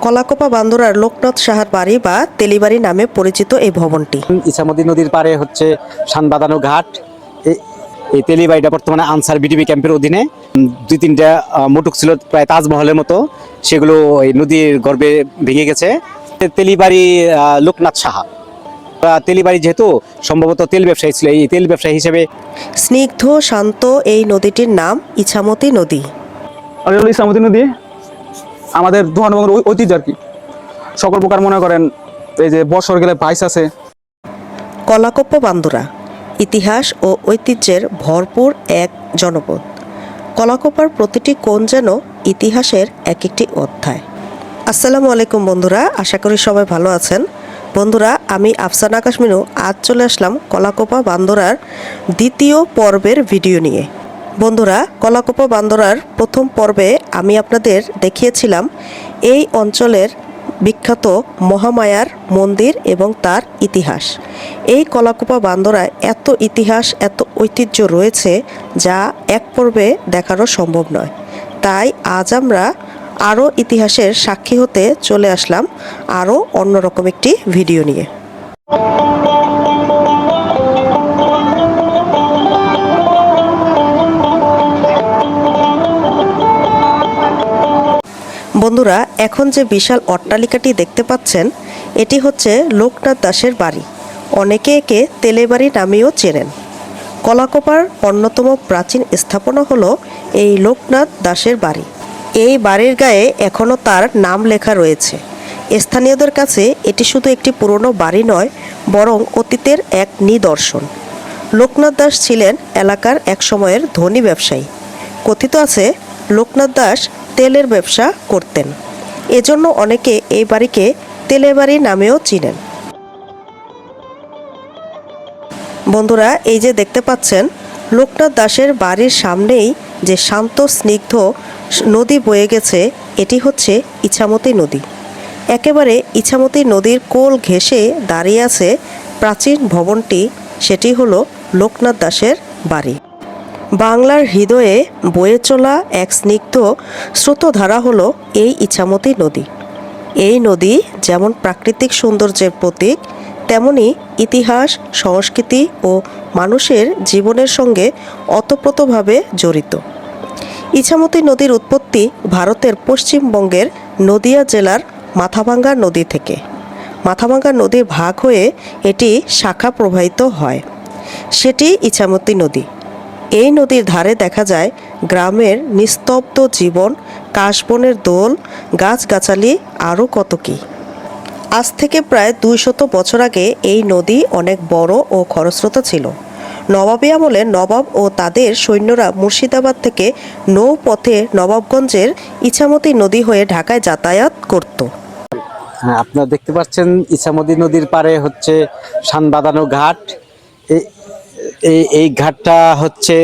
কলাকোপা বান্দরার লোকনাথ সাহার বাড়ি বা তেলিবাড়ি নামে পরিচিত এই ভবনটি। ইছামতি নদীর পারে হচ্ছে শানবাদানো ঘাট। এ- এই তেলিবাড়িটা বর্তমানে আনসার বিডিবি ক্যাম্পের অধীনে। দুই তিনটা মুটুক ছিল প্রায় তাজমহলের মতো। সেগুলো এই নদীর গর্ভে ভেঙে গেছে। তেলিবাড়ি লোকনাথ সাহা। তেলিবাড়ি যেহেতু সম্ভবত তেল ব্যবসায়ী ছিল এই তেল ব্যবসায়ী হিসেবে স্নিগ্ধ শান্ত এই নদীটির নাম ইছামতি নদী। ইসলামতী নদী? আমাদের দোহানবঙ্গের ঐতিহ্য আর কি। সকল প্রকার মনে করেন, এই যে বছর গেলে বাইশ আছে। কলাকোপ্পা বান্দুরা, ইতিহাস ও ঐতিহ্যের ভরপুর এক জনপদ। কলাকোপার প্রতিটি কোণ যেন ইতিহাসের এক একটি অধ্যায়। আসসালামু আলাইকুম বন্ধুরা, আশা করি সবাই ভালো আছেন। বন্ধুরা, আমি আফসানা কাশ্মিনু আজ চলে আসলাম কলাকোপা বান্দরার দ্বিতীয় পর্বের ভিডিও নিয়ে। বন্ধুরা, কলাকোপা বান্দরার প্রথম পর্বে আমি আপনাদের দেখিয়েছিলাম এই অঞ্চলের বিখ্যাত মহামায়ার মন্দির এবং তার ইতিহাস। এই কলাকুপা বান্দরায় এত ইতিহাস, এত ঐতিহ্য রয়েছে যা এক পর্বে দেখানো সম্ভব নয়। তাই আজ আমরা আরও ইতিহাসের সাক্ষী হতে চলে আসলাম আরও অন্যরকম একটি ভিডিও নিয়ে। এখন যে বিশাল অট্টালিকাটি দেখতে পাচ্ছেন, এটি হচ্ছে লোকনাথ দাসের বাড়ি। অনেকে একে তেলেবাড়ি নামেও চেনেন। কলাকোপার অন্যতম প্রাচীন স্থাপনা হলো এই লোকনাথ দাসের বাড়ি। এই বাড়ির গায়ে এখনও তার নাম লেখা রয়েছে। স্থানীয়দের কাছে এটি শুধু একটি পুরনো বাড়ি নয়, বরং অতীতের এক নিদর্শন। লোকনাথ দাস ছিলেন এলাকার এক সময়ের ধনী ব্যবসায়ী। কথিত আছে, লোকনাথ দাস তেলের ব্যবসা করতেন। এজন্য অনেকে এই বাড়িকে তেলের বাড়ি নামেও চিনেন। বন্ধুরা, এই যে দেখতে পাচ্ছেন, লোকনাথ দাসের বাড়ির সামনেই যে শান্ত, স্নিগ্ধ নদী বয়ে গেছে, এটি হচ্ছে ইছামতি নদী। একেবারে ইছামতি নদীর কোল ঘেঁষে দাঁড়িয়ে আছে প্রাচীন ভবনটি, সেটি হলো লোকনাথ দাসের বাড়ি। বাংলার হৃদয়ে বয়ে চলা এক স্নিগ্ধ স্রোতধারা হল এই ইছামতি নদী। এই নদী যেমন প্রাকৃতিক সৌন্দর্যের প্রতীক, তেমনি ইতিহাস, সংস্কৃতি ও মানুষের জীবনের সঙ্গে অতপ্রতভাবে জড়িত। ইছামতি নদীর উৎপত্তি ভারতের পশ্চিমবঙ্গের নদিয়া জেলার মাথাভাঙ্গা নদী থেকে। মাথাভাঙ্গা নদীর ভাগ হয়ে এটি শাখা প্রবাহিত হয়। সেটি ইছামতি নদী। এই নদীর ধারে দেখা যায় গ্রামের নিস্তব্ধ জীবন, কাশবনের দোল, গাছগাছালি আরও কত কী। আজ থেকে প্রায় দুইশত বছর আগে এই নদী অনেক বড় ও খরস্রোতা ছিল। নবাবী আমলে নবাব ও তাদের সৈন্যরা মুর্শিদাবাদ থেকে নৌপথে নবাবগঞ্জের ইছামতি নদী হয়ে ঢাকায় যাতায়াত করত। হ্যাঁ আপনারা দেখতে পাচ্ছেন ইছামতি নদীর পারে হচ্ছে শানবাদানো ঘাট। এই- এই ঘাটটা হচ্ছে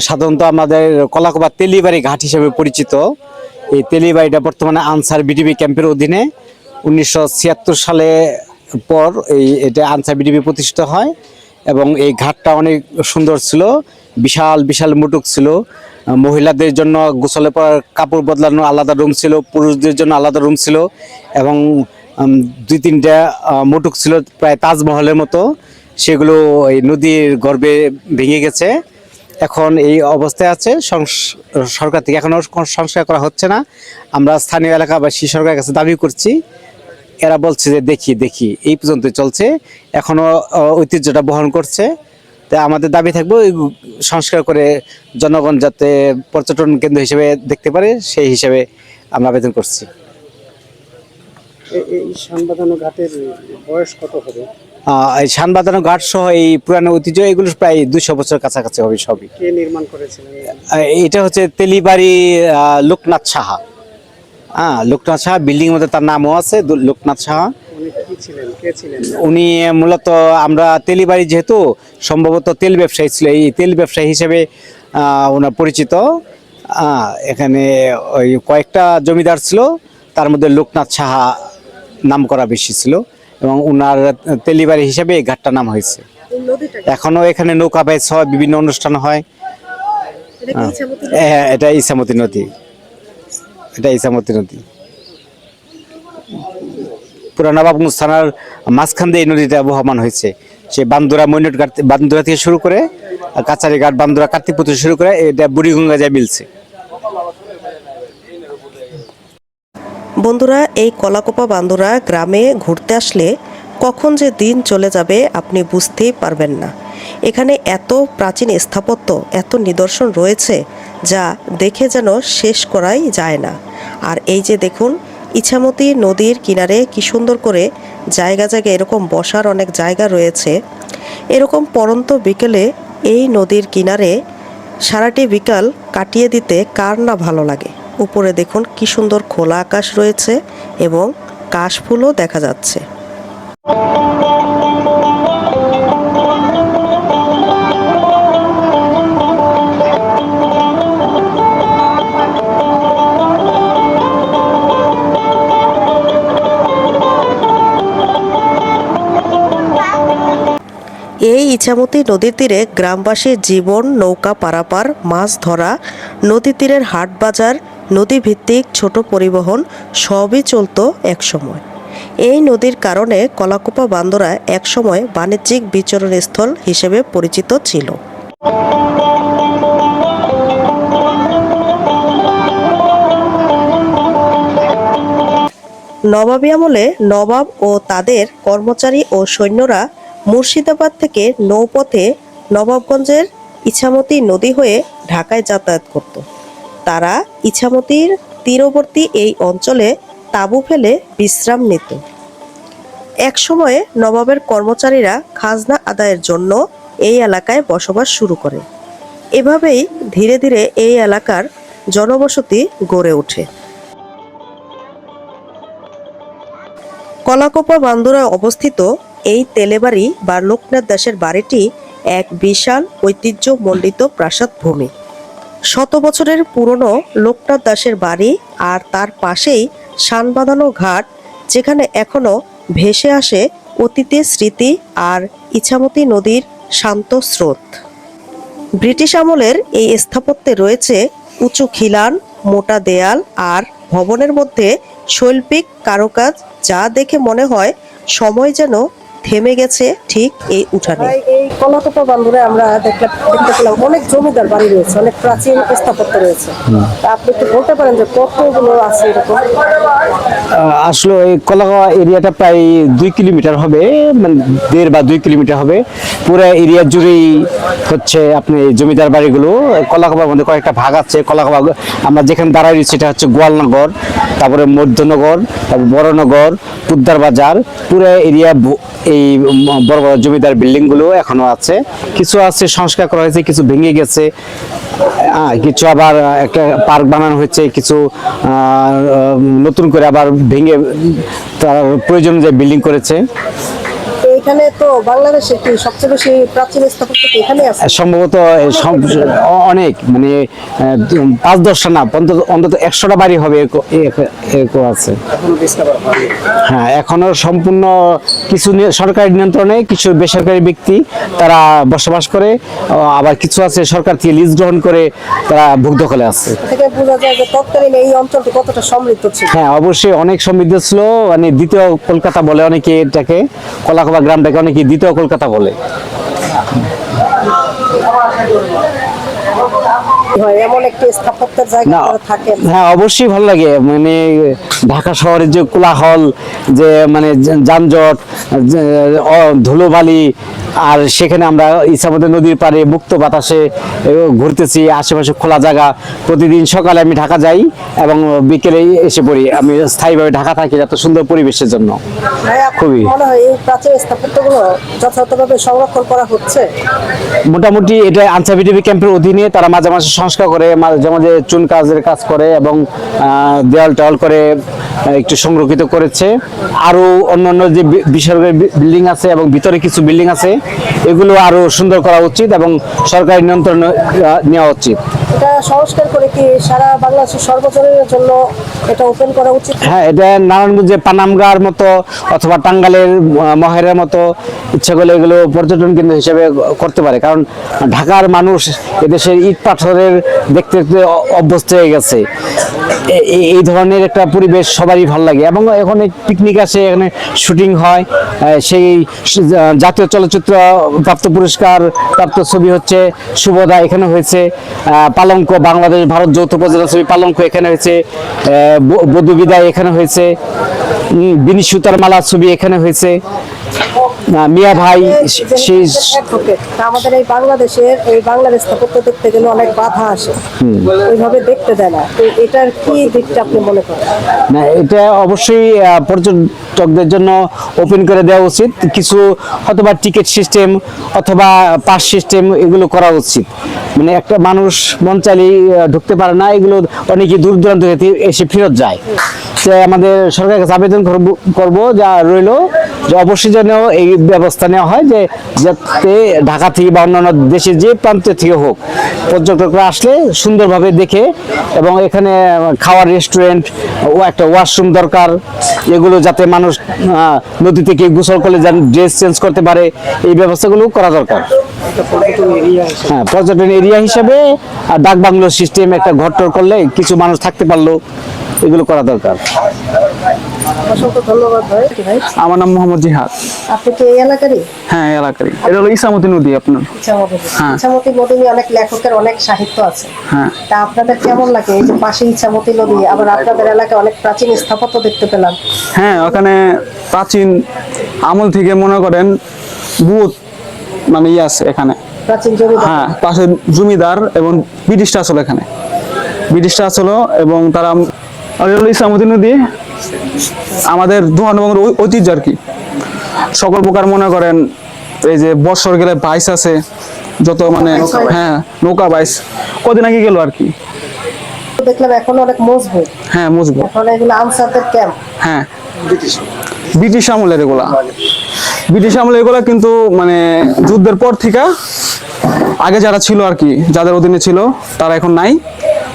সাধারণত আমাদের কলাকোবা তেলিবাড়ি ঘাট হিসেবে পরিচিত। এই তেলিবাড়িটা বর্তমানে আনসার বিডিবি ক্যাম্পের অধীনে। উনিশশো ছিয়াত্তর সালে পর এই, এটা আনসার বিডিবি প্রতিষ্ঠিত হয় এবং এই ঘাটটা অনেক সুন্দর ছিল, বিশাল বিশাল মুটুক ছিল। মহিলাদের জন্য গোসলে পরার কাপড় বদলানো আলাদা রুম ছিল, পুরুষদের জন্য আলাদা রুম ছিল এবং দুই তিনটা মুটুক ছিল প্রায় তাজমহলের মতো। সেগুলো এই নদীর গর্ভে ভেঙে গেছে। এখন এই অবস্থায় আছে। সরকার থেকে এখনও সংস্কার করা হচ্ছে না। আমরা স্থানীয় এলাকাবাসী সরকারের কাছে দাবি করছি। এরা বলছে যে, দেখি দেখি, এই পর্যন্ত চলছে। এখনও ঐতিহ্যটা বহন করছে। তাই আমাদের দাবি থাকব সংস্কার করে জনগণ যাতে পর্যটন কেন্দ্র হিসেবে দেখতে পারে, সেই হিসেবে আমরা আবেদন করছি। এই সানবাঁধানো ঘাটের বয়স কত হবে? এই শানবাদানো ঘাট সহ এই পুরানো ঐতিহ্য এগুলো প্রায় দুশো বছর কাছাকাছি হবে সবই। কে নির্মাণ করেছিলেন? এটা হচ্ছে তেলিবাড়ি লোকনাথ সাহা। হ্যাঁ লোকনাথ সাহা বিল্ডিং মধ্যে তার নামও আছে লোকনাথ সাহা। উনি মূলত আমরা তেলিবাড়ি যেহেতু সম্ভবত তেল ব্যবসায়ী ছিল এই তেল ব্যবসায়ী হিসেবে ওনার পরিচিত। এখানে ওই কয়েকটা জমিদার ছিল তার মধ্যে লোকনাথ সাহা নাম করা বেশি ছিল এবং ওনার তেলিবাড়ি হিসেবে এই ঘাটটা নাম হয়েছে। এখনও এখানে নৌকা বাইচ হয় বিভিন্ন অনুষ্ঠান হয়। হ্যাঁ। এটা ইসামতি নদী। এটা ইসামতি নদী। পুরা নবাবগঞ্জ থানার মাঝখান দিয়ে এই নদীটা বহমান হয়েছে। সে বান্দুরা মৈনট ঘাট বান্দুরা থেকে শুরু করে আর কাছারি ঘাট বান্দুরা কার্তিকপুর থেকে শুরু করে এটা বুড়িগঙ্গা যায় মিলছে। বন্ধুরা, এই কলাকোপা বান্দুরা গ্রামে ঘুরতে আসলে কখন যে দিন চলে যাবে আপনি বুঝতেই পারবেন না। এখানে এত প্রাচীন স্থাপত্য, এত নিদর্শন রয়েছে যা দেখে যেন শেষ করাই যায় না। আর এই যে দেখুন, ইছামতি নদীর কিনারে কি সুন্দর করে জায়গা জায়গায় এরকম বসার অনেক জায়গা রয়েছে। এরকম পরন্ত বিকেলে এই নদীর কিনারে সারাটি বিকাল কাটিয়ে দিতে কার না ভালো লাগে? উপরে দেখুন কি সুন্দর খোলা আকাশ রয়েছে এবং কাশফুলও দেখা যাচ্ছে। এই ইছামতি নদীর তীরে গ্রামবাসীর জীবন নৌকা পারাপার, মাছ ধরা নদী তীরের হাট বাজার নদীভিত্তিক ছোট পরিবহন সবই চলতো একসময়। এই নদীর কারণে কলাকুপা বান্দরা একসময় বাণিজ্যিক বিচরণস্থল হিসেবে পরিচিত ছিল। নবাবী আমলে নবাব ও তাদের কর্মচারী ও সৈন্যরা মুর্শিদাবাদ থেকে নৌপথে নবাবগঞ্জের ইছামতি নদী হয়ে ঢাকায় যাতায়াত করত। তারা ইছামতির তীরবর্তী এই অঞ্চলে তাঁবু ফেলে বিশ্রাম নিত। একসময়ে নবাবের কর্মচারীরা খাজনা আদায়ের জন্য এই এলাকায় বসবাস শুরু করে। এভাবেই ধীরে ধীরে এই এলাকার জনবসতি গড়ে ওঠে। কলাকোপা বান্দুরায় অবস্থিত এই তেলেবাড়ি বা লোকনাথ দাসের বাড়িটি এক বিশাল ঐতিহ্যমণ্ডিত প্রাসাদ ভূমি। শত বছরের পুরনো লোকনাথ দাসের বাড়ি আর তার পাশেই শান বাঁধানো ঘাট, যেখানে এখনও ভেসে আসে অতীতের স্মৃতি আর ইছামতি নদীর শান্ত স্রোত। ব্রিটিশ আমলের এই স্থাপত্যে রয়েছে উঁচু খিলান, মোটা দেয়াল আর ভবনের মধ্যে শৈল্পিক কারুকাজ, যা দেখে মনে হয় সময় যেন থেমে গেছে ঠিক এই উঠানে। এই কলাকোপা বান্দরে আমরা দেখতে দেখতে পেলাম অনেক জমিদার বাড়ি রয়েছে অনেক প্রাচীন স্থাপত্য রয়েছে। তা আপনি একটু বলতে পারেন যে কতগুলো আছে এরকম? আসলে এই কলাগাঁও এরিয়াটা প্রায় দুই কিলোমিটার হবে মানে দেড় বা দুই কিলোমিটার হবে। পুরো এরিয়া জুড়েই হচ্ছে আপনি জমিদার বাড়িগুলো কলাগাঁওয়ার মধ্যে কয়েকটা ভাগ আছে। কলাগাঁও আমরা যেখানে দাঁড়াই সেটা হচ্ছে গোয়ালনগর তারপরে মধ্যনগর তারপর বড়নগর পুদ্দার বাজার। পুরো এরিয়া এই বড় বড় জমিদার বিল্ডিংগুলো এখনও আছে। কিছু আছে সংস্কার করা হয়েছে কিছু ভেঙে গেছে। কিছু আবার একটা পার্ক বানানো হয়েছে কিছু উম, নতুন করে আবার ভেঙে তার প্রয়োজন যে বিল্ডিং করেছে। এখানে তো বাংলাদেশে কি সবচেয়ে বেশি প্রাচীন স্থাপত্য এখানে আছে? সম্ভবত অনেক মানে পাঁচ দশটা না অন্তত অন্তত একশোটা বাড়ি হবে এরকম- আছে। হ্যাঁ এখনও সম্পূর্ণ কিছু সরকারি নিয়ন্ত্রণে কিছু বেসরকারি ব্যক্তি তারা বসবাস করে আবার কিছু আছে সরকার থেকে লিজ গ্রহণ করে তারা ভোগ দখলে আছে। থেকে বোঝা যায় যে তৎকালীন এই অঞ্চলটি কতটা সমৃদ্ধ ছিল। হ্যাঁ অবশ্যই অনেক সমৃদ্ধ ছিল মানে দ্বিতীয় কলকাতা বলে অনেকে এটাকে কলাকবা গ্রামটাকে অনেকে দ্বিতীয় কলকাতা বলে। হয় এমন একটি স্থাপত্যের জায়গা না হ্যাঁ অবশ্যই ভালো লাগে। মানে ঢাকা শহরের যে কোলাহল যে মানে যানজট ধুলোবালি আর সেখানে আমরা ইচ্ছামতো নদীর পাড়ে মুক্ত বাতাসে ঘুরতেছি আশেপাশে খোলা জায়গা। প্রতিদিন সকালে আমি ঢাকা যাই এবং বিকেলে এসে পড়ি। আমি স্থায়ীভাবে ঢাকা থাকি এত সুন্দর পরিবেশের জন্য। খুবই। এই প্রাচীন স্থাপত্যগুলো যথাযথভাবে সংরক্ষণ করা হচ্ছে? মোটামুটি এটা আনসাবিটিভি ক্যাম্পের অধীনে তারা মাঝে মাঝে সংস্কার করে মাঝে মাঝে চুন কাজের কাজ করে এবং দেওয়াল টেওয়াল করে একটু সংরক্ষিত করেছে। আরও অন্যান্য যে বেসরকারি বিল্ডিং আছে এবং ভিতরে কিছু বিল্ডিং আছে, এগুলো আরও সুন্দর করা উচিত এবং সরকারি নিয়ন্ত্রণ নেওয়া উচিত। এটা সংস্কার করে কি সারা বাংলাদেশের সর্বজনীনের জন্য এটা ওপেন করা উচিত? হ্যাঁ এটা পানামগার মতো অথবা টাঙ্গালের মতো ইচ্ছা করলে এগুলো পর্যটন কেন্দ্র হিসেবে করতে পারে। কারণ ঢাকার মানুষ এদেশের ইট পাথরের দেখতে দেখতে অভ্যস্ত হয়ে গেছে। এই ধরনের একটা পরিবেশ সবারই ভালো লাগে। এবং এখানে পিকনিক আসে, এখানে শুটিং হয়। সেই জাতীয় চলচ্চিত্র প্রাপ্ত পুরস্কার প্রাপ্ত ছবি হচ্ছে শুভদা, এখানে হয়েছে। পালঙ্ক বাংলাদেশ ভারত যৌথ প্রযোজনা ছবি পালঙ্ক এখানে হয়েছে বধূ বিদায় এখানে হয়েছে বিনি সুতার মালা ছবি এখানে হয়েছে। মিয়া ভাই আমাদের এই বাংলাদেশের এই বাংলাদেশ স্থাপত্য দেখতে গেলে অনেক বাধা আসে। ওইভাবে দেখতে দেয় না। এটার কি দিকটা আপনি মনে করেন? না এটা অবশ্যই আহ, পর্যটকদের জন্য ওপেন করে দেওয়া উচিত। কিছু অথবা টিকিট সিস্টেম অথবা পাস সিস্টেম এগুলো করা উচিত। মানে একটা মানুষ মন ঢুকতে পারে না, এগুলো অনেকে দূর দূরান্ত এসে ফেরত যায়। তো আমাদের সরকারের কাছে আবেদন করব যা রইল যে অবশ্যই যেন এই ব্যবস্থা নেওয়া হয় যে যাতে ঢাকা থেকে বা অন্যান্য দেশের যে প্রান্ত থেকে হোক পর্যটকরা আসলে সুন্দরভাবে দেখে এবং এখানে খাওয়ার রেস্টুরেন্ট ও একটা ওয়াশরুম দরকার, এগুলো যাতে মানুষ আহ, নদী থেকে গোসল করলে যেন ড্রেস চেঞ্জ করতে পারে এই ব্যবস্থাগুলো করা দরকার। হ্যাঁ পর্যটন এরিয়া হিসেবে ডাক বাংলো সিস্টেম একটা ঘর করলে কিছু মানুষ থাকতে পারল এগুলো করা দরকার। অসংখ্য ধন্যবাদ ভাই। ভাই? আমার নাম মোহাম্মদ জিহাদ। আপনি কি এই এলাকারই? হ্যাঁ এলাকারই। এটা হলো ইসামতি নদী আপনার। ইচ্ছামতি হ্যাঁ। নদী নিয়ে অনেক লেখকের অনেক সাহিত্য আছে। হ্যাঁ। তা আপনাদের কেমন লাগে? এই যে পাশে ইচ্ছামতি নদী আবার আপনাদের এলাকায় অনেক প্রাচীন স্থাপত্য দেখতে পেলাম। হ্যাঁ ওখানে প্রাচীন আমল থেকে মনে করেন বুথ মানে ইয়ে আছে এখানে। হ্যাঁ পাশে জমিদার এবং ব্রিটিশটা আসলো এখানে। ব্রিটিশটা আসলো এবং তারা ইসলামতী নদী। আমাদের দোহানবঙ্গের ঐতিহ্য আর কি। সকল প্রকার মনে করেন এই যে বর্ষর গেলে বাইস আছে যত মানে হ্যাঁ নৌকা বাইস কদিন আগে গেল আর কি। দেখলাম এখন অনেক মজবুত। হ্যাঁ মজবুত। এখন এগুলো আনসারদের ক্যাম্প হ্যাঁ। ব্রিটিশ আমলের এগুলা। ব্রিটিশ আমলের এগুলা কিন্তু মানে যুদ্ধের পর থেকে আগে যারা ছিল আর কি যাদের অধীনে ছিল তারা এখন নাই।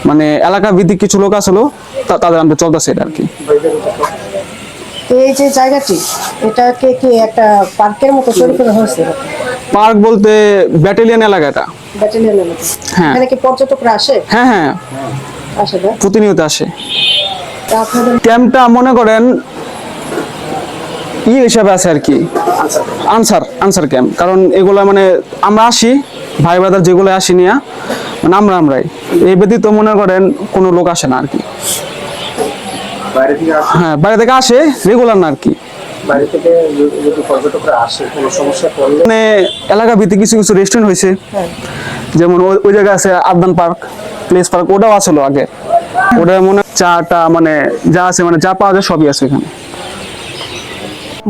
মানে এলাকা ভিত্তিক কিছু লোক আসলো তাদের আমরা চলতেছে এটা আর কি। তো এই যে জায়গাটি এটাকে কি একটা পার্কের মতো তৈরি করা হয়েছে? পার্ক বলতে ব্যাটালিয়ন এলাকাটা ব্যাটালিয়নের মতো হ্যাঁ। এখানে কি পর্যটকরা আসে? হ্যাঁ হ্যাঁ। আসে প্রতিনিয়ত আসে। ক্যাম্পটা মনে করেন ই হিসাবে আছে আর কি। আনসার আনসার ক্যাম্প। কারণ এগুলা মানে আমরা আসি ভাই ব্রাদার যেগুলো আসি নিয়ে মানে আমরা আমরাই। এই ব্যতীত মনে করেন কোনো লোক আসে না আর কি। হ্যাঁ বাইরে থেকে আসে রেগুলার না আর কি। বাইরে থেকে যদি যদি পর্যটকরা আসে কোনো সমস্যা পড়লে? মানে এলাকা ভিত্তিক কিছু কিছু রেস্টুরেন্ট হয়েছে। যেমন ওই জায়গায় আছে পার্ক প্লেস পার্ক ওটাও আসলো আগে। ওটা মনে হয় চাটা মানে যা আছে মানে যা পাওয়া যায় সবই আছে এখানে।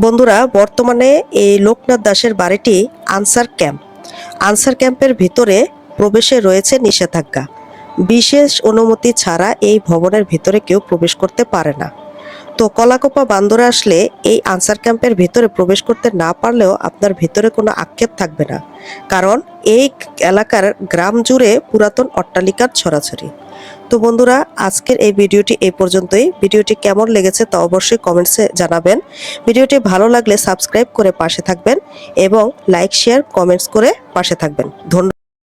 বন্ধুরা বর্তমানে এই লোকনাথ দাসের বাড়িটি আনসার ক্যাম্প। আনসার ক্যাম্পের ভিতরে প্রবেশে রয়েছে নিষেধাজ্ঞা। বিশেষ অনুমতি ছাড়া এই ভবনের ভিতরে কেউ প্রবেশ করতে পারে না। তো কলাকোপা বান্দরে আসলে এই আনসার ক্যাম্পের ভিতরে প্রবেশ করতে না পারলেও আপনার ভিতরে কোনো আক্ষেপ থাকবে না। কারণ এই এলাকার গ্রাম জুড়ে পুরাতন অট্টালিকার ছড়াছড়ি। তো বন্ধুরা, আজকের এই ভিডিওটি এই পর্যন্তই। ভিডিওটি কেমন লেগেছে তা অবশ্যই কমেন্টসে জানাবেন। ভিডিওটি ভালো লাগলে সাবস্ক্রাইব করে পাশে থাকবেন এবং লাইক শেয়ার কমেন্টস করে পাশে থাকবেন। ধন্যবাদ।